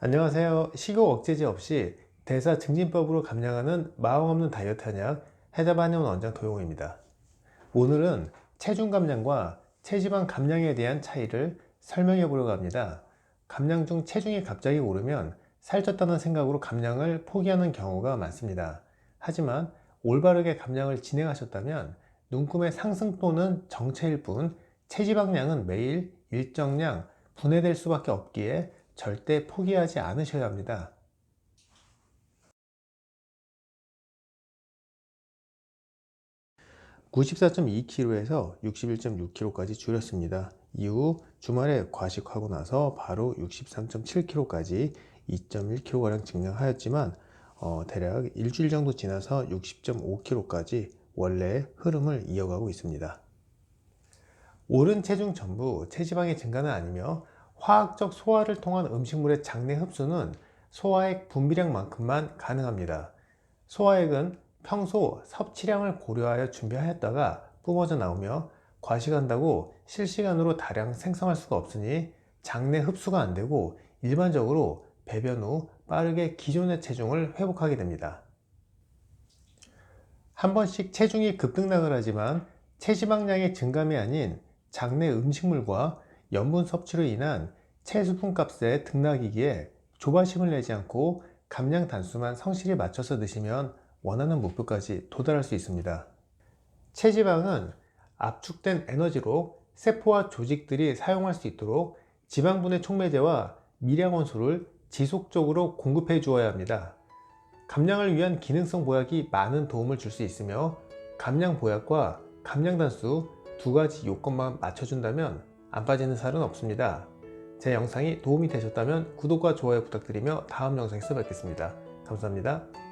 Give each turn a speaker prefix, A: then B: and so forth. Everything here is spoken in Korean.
A: 안녕하세요. 식욕 억제제 없이 대사 증진법으로 감량하는 마음 없는 다이어트 한약 해자반해온 원장 도용입니다. 오늘은 체중 감량과 체지방 감량에 대한 차이를 설명해 보려고 합니다. 감량 중 체중이 갑자기 오르면 살쪘다는 생각으로 감량을 포기하는 경우가 많습니다. 하지만 올바르게 감량을 진행하셨다면 눈금의 상승 또는 정체일 뿐 체지방량은 매일 일정량 분해될 수밖에 없기에 절대 포기하지 않으셔야 합니다. (94.2kg에서) (61.6kg까지) 줄였습니다. 이후 주말에 과식하고 나서 바로 (63.7kg까지) (2.1kg가량) 증량하였지만 어, 대략 일주일 정도 지나서 (60.5kg까지) 원래의 흐름을 이어가고 있습니다. 오른 체중 전부 체지방의 증가는 아니며 화학적 소화를 통한 음식물의 장내 흡수는 소화액 분비량만큼만 가능합니다. 소화액은 평소 섭취량을 고려하여 준비하였다가 뿜어져 나오며 과식한다고 실시간으로 다량 생성할 수가 없으니 장내 흡수가 안 되고 일반적으로 배변 후 빠르게 기존의 체중을 회복하게 됩니다. 한 번씩 체중이 급등락을 하지만 체지방량의 증감이 아닌 장내 음식물과 염분 섭취로 인한 체수분 값의 등락이기에 조바심을 내지 않고 감량 단수만 성실히 맞춰서 드시면 원하는 목표까지 도달할 수 있습니다. 체지방은 압축된 에너지로 세포와 조직들이 사용할 수 있도록 지방분해 촉매제와 미량원소를 지속적으로 공급해 주어야 합니다. 감량을 위한 기능성 보약이 많은 도움을 줄 수 있으며 감량 보약과 감량 단수 두 가지 요건만 맞춰준다면 안 빠지는 살은 없습니다. 제 영상이 도움이 되셨다면 구독과 좋아요 부탁드리며 다음 영상에서 뵙겠습니다. 감사합니다.